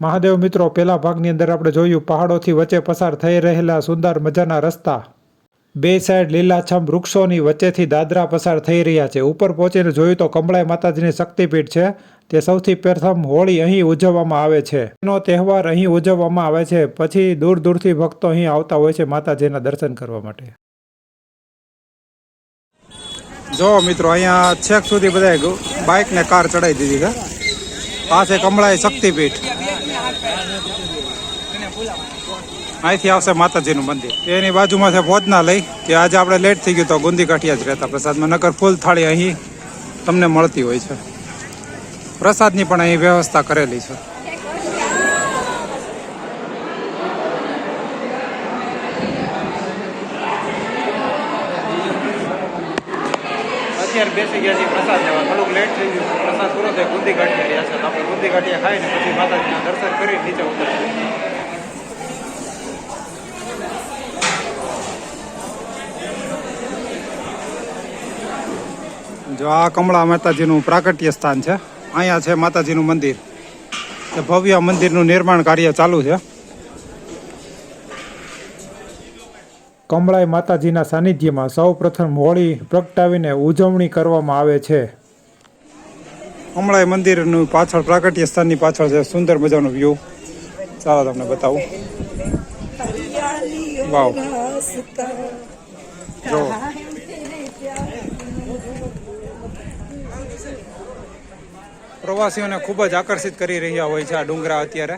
મહાદેવ મિત્રો પહેલા ભાગની અંદર આપણે જોયું, પહાડોથી વચ્ચે પસાર થઈ રહેલા સુંદર મજાના રસ્તા. બે સાઈડ લીલાછમ વૃક્ષોની વચ્ચેથી દાદરા પસાર થઈ રહ્યા છે. ઉપર પહોંચીને જોયું તો કમળાઈ માતાજીની શક્તિપીઠ છે. તે સૌથી પ્રથમ હોળી અહીં ઉજવવામાં આવે છે. એનો તહેવાર અહીં ઉજવવામાં આવે છે. પછી દૂર દૂરથી ભક્તો અહીં આવતા હોય છે માતાજીના દર્શન કરવા માટે. જો મિત્રો, અહીંયા છેક સુધી બધા બાઇક ને કાર ચડાવી દીધી છે. છે કમળાઈ શક્તિપીઠ. અહીંથી આવશે માતાજીનું મંદિર. એની બાજુમાં છે ભોજનાલય. કે આજે આપણે લેટ થઈ ગયું તો ગુંદી કાઠિયા જ રહેતા પ્રસાદમાં. નગર ફૂલ થાળી અહીં તમને મળતી હોય છે. પ્રસાદની પણ અહીં વ્યવસ્થા કરેલી છે. અત્યારે બેસી ગયા છીએ પ્રસાદ લેવા. થોડુંક લેટ થઈ ગયું પ્રસાદ પૂરો થાય બુંદી ગાંઠિયા રહ્યા છે. આપણે બુંદી ગાંઠિયા ખાઈને પછી માતાજીના દર્શન કરી નીચે ઉતરીએ. જો આ કમળા માતાજીનું પ્રાકટ્ય સ્થાન છે. અહીંયા છે માતાજીનું મંદિર. ભવ્ય મંદિરનું નિર્માણ કાર્ય ચાલુ છે. કમળાઈ માતાજીના સાનિધ્યમાં સૌ પ્રથમ હોળી પ્રગટાવીને ઉજવણી કરવામાં આવે છે. કમળાઈ મંદિરનું પાછળ પ્રાકટ્ય સ્થાનની પાછળ છે સુંદર મજાનો વ્યૂ ચાલો તમને બતાવું. વાવ જો. પ્રવાસીઓને ખૂબ જ આકર્ષિત કરી રહ્યા હોય છે આ ડુંગરા અત્યારે.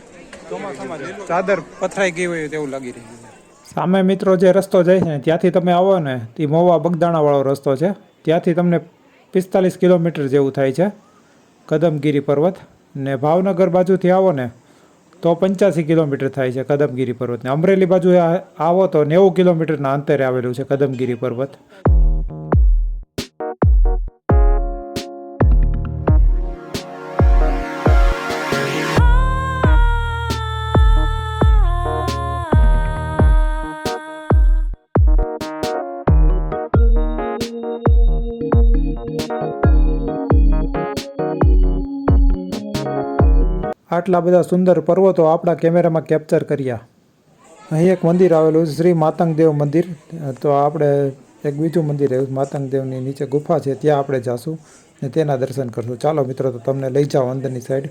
ચાદર પથરાઈ ગઈ હોય તેવું લાગી રહ્યું છે. સામે મિત્રો જે રસ્તો જાય છે ને ત્યાંથી તમે આવો ને તે મોવા બગદાણાવાળો રસ્તો છે. ત્યાંથી તમને પિસ્તાલીસ કિલોમીટર જેવું થાય છે, કદમગીરી પર્વત. ને ભાવનગર બાજુથી આવો ને, તો પંચ્યાસી કિલોમીટર થાય છે કદમગીરી પર્વતને. અમરેલી બાજુ આવો તો નેવું કિલોમીટરના અંતરે આવેલું છે કદમગીરી પર્વત. આટલા બધા સુંદર પર્વતો આપણા કેમેરામાં કેપ્ચર કર્યા. અહીં એક મંદિર આવેલું છે, શ્રી માતંગદેવ મંદિર. તો આપણે એક બીજું મંદિર આવ્યું માતંગદેવની નીચે ગુફા છે, ત્યાં આપણે જાશું ને તેના દર્શન કરશું. ચાલો મિત્રો, તો તમને લઈ જાઓ અંદરની સાઈડ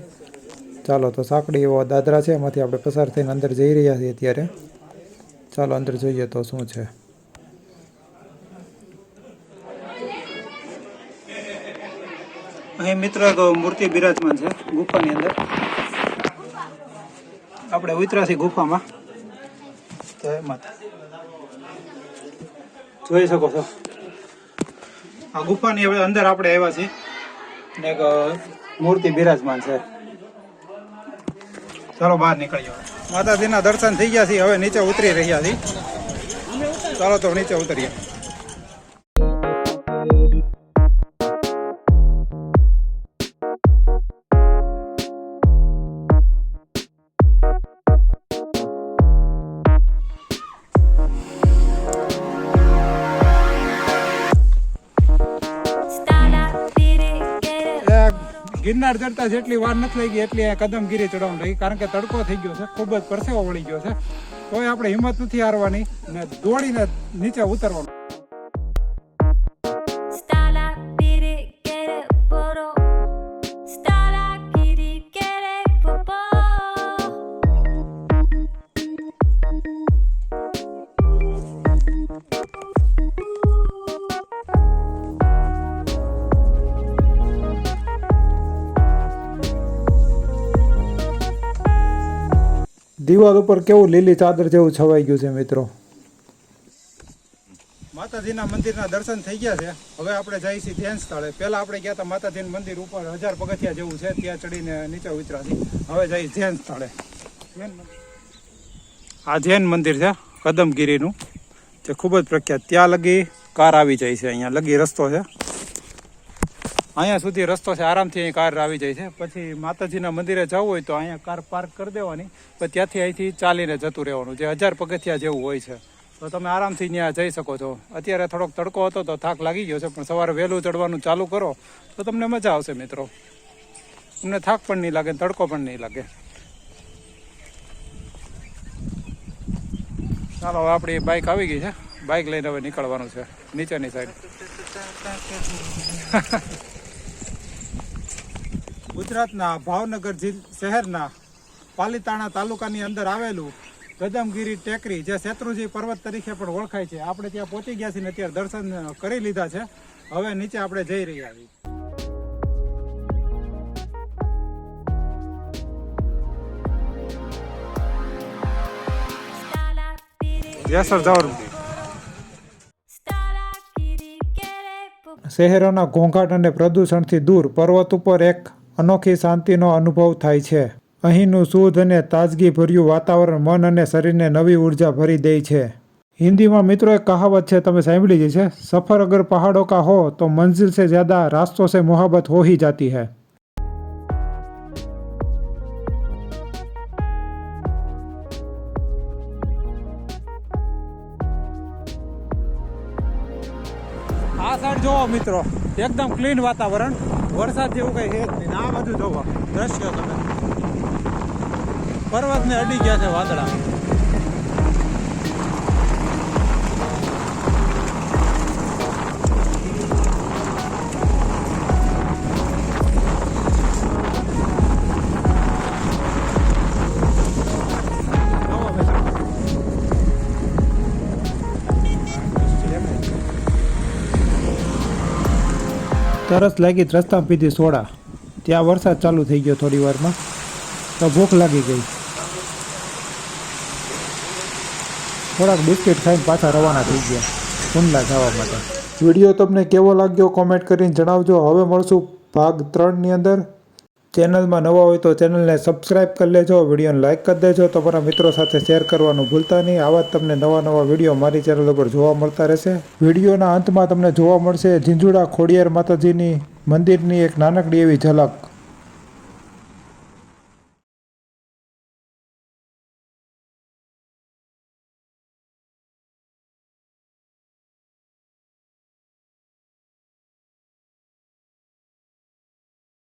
ચાલો, તો સાંકડી એવો દાદરા છે, એમાંથી આપણે પસાર થઈને અંદર જઈ રહ્યા છીએ અત્યારે. ચાલો, અંદર જોઈએ તો શું છે. અહીં મિત્ર તો મૂર્તિ બિરાજમાન છે, ગુફાની અંદર. આપણે ઉતરાથી ગુફામાં. જય માતા જોઈ શકો છો. આ ગુફાની હવે અંદર આપણે આવ્યા છીએ. ને એક મૂર્તિ બિરાજમાન છે. ચાલો બહાર નીકળીએ માતાજીના દર્શન થઈ ગયા છે હવે નીચે ઉતરી રહ્યા છીએ. ચાલો તો નીચે ઉતરીએ. ગિરનાર ચડતા જેટલી વાર નથી લાગી, એટલી આ કદમગીરી ચડવાનું લાગી. કારણ કે તડકો થઈ ગયો છે, ખૂબ જ પરસેવો વળી ગયો છે. તોય આપણે હિંમત નથી હારવાની ને દોડીને નીચે ઉતરવાનું. દિવાલ ઉપર કેવું લીલી ચાદર જેવું છવાઈ ગયું છે મિત્રો. માતાજીના મંદિરના દર્શન થઈ ગયા છે. હવે આપણે જઈએ છીએ ધ્યાન સ્થળે. પહેલા આપણે ગયા હતા માતાજીનું મંદિર ઉપર, હજાર પગથિયા જેવું છે. ત્યાં ચડીને નીચે ઉતર્યા હવે જઈએ ધ્યાન સ્થળે. આ જૈન મંદિર છે, કદમગીરીનું. જે ખૂબ જ પ્રખ્યાત. ત્યાં લગી કાર આવી જાય છે અહીંયા. લગી રસ્તો છે. અહીંયા સુધી રસ્તો છે, આરામથી અહીં કાર આવી જાય છે. પછી માતાજીના મંદિરે જવું હોય તો અહીંયા કાર પાર્ક કરી દેવાની. પછી ત્યાંથી અહીંથી ચાલીને જતું રહેવાનું, જે હજાર પગથિયા જેવું હોય છે. તો તમે આરામથી ત્યાં જઈ શકો છો. અત્યારે થોડોક તડકો હતો તો થાક લાગી ગયો છે, પણ સવારે વહેલું ચડવાનું ચાલુ કરો તો તમને મજા આવશે મિત્રો. તમને થાક પણ નહીં લાગે, તડકો પણ નહીં લાગે. ચાલો, હવે આપણી બાઇક આવી ગઈ છે. બાઇક લઈને હવે નીકળવાનું છે, નીચેની સાઈડ ગુજરાતના ભાવનગર જિલ્લ શહેરના પાલીતાણા તાલુકાની અંદર આવેલું ગદમગીરી ટેકરી જે શેત્રુજી પર્વત તરીકે પણ ઓળખાય છે. આપણે ત્યાં પહોંચી ગયા છીએ અત્યારે દર્શન કરી લીધા છે. હવે નીચે આપણે જઈ રહ્યા છીએ. યસર જવાનું શહેરોના ઘોંઘાટ અને પ્રદૂષણથી દૂર પર્વત ઉપર એક અનોખી શાંતિનો અનુભવ થાય છે. અહીંનું શુદ્ધ અને તાજગીભર્યું વાતાવરણ મન અને શરીરને નવી ઊર્જા ભરી દે છે. હિન્દીમાં મિત્રો એક કહાવત છે, તમે સાંભળી છે સફર અગર પહાડો કા હો, તો મંઝિલ સે જ્યાદા, રાસ્તો સે મોહબ્બત હો હી જાતી હૈ. આ સાઈડ જોવો મિત્રો, એકદમ ક્લીન વાતાવરણ. વરસાદ જેવું કઈ છે જ નહીં. આ બાજુ જોવા. દ્રશ્ય તમે. પર્વતને અડી ગયા છે વાદળા. તરસ લાગી રસ્તામાં પીધી સોડા. ત્યાં વરસાદ ચાલુ થઈ ગયો થોડી વારમાં. તો ભૂખ લાગી ગઈ. થોડાક બિસ્કિટ ખાઈને પાછા રવાના થઈ ગયા. કુંડલા જવા માટે. વીડિયો તમને કેવો લાગ્યો? કોમેન્ટ કરીને જણાવજો. હવે મળશું ભાગ ત્રણની અંદર. ચેનલમાં નવા હોય તો ચેનલને સબસ્ક્રાઇબ કરી લેજો, વિડીયોને લાઇક કરી દેજો તમારા મિત્રો સાથે શેર કરવાનું ભૂલતા નહીં. આવા જ તમને નવા નવા વીડિયો મારી ચેનલ ઉપર જોવા મળતા રહેશે. વિડીયોના અંતમાં તમને જોવા મળશે ઝીંઝુડા ખોડિયાર માતાજીની મંદિરની એક નાનકડી એવી ઝલક.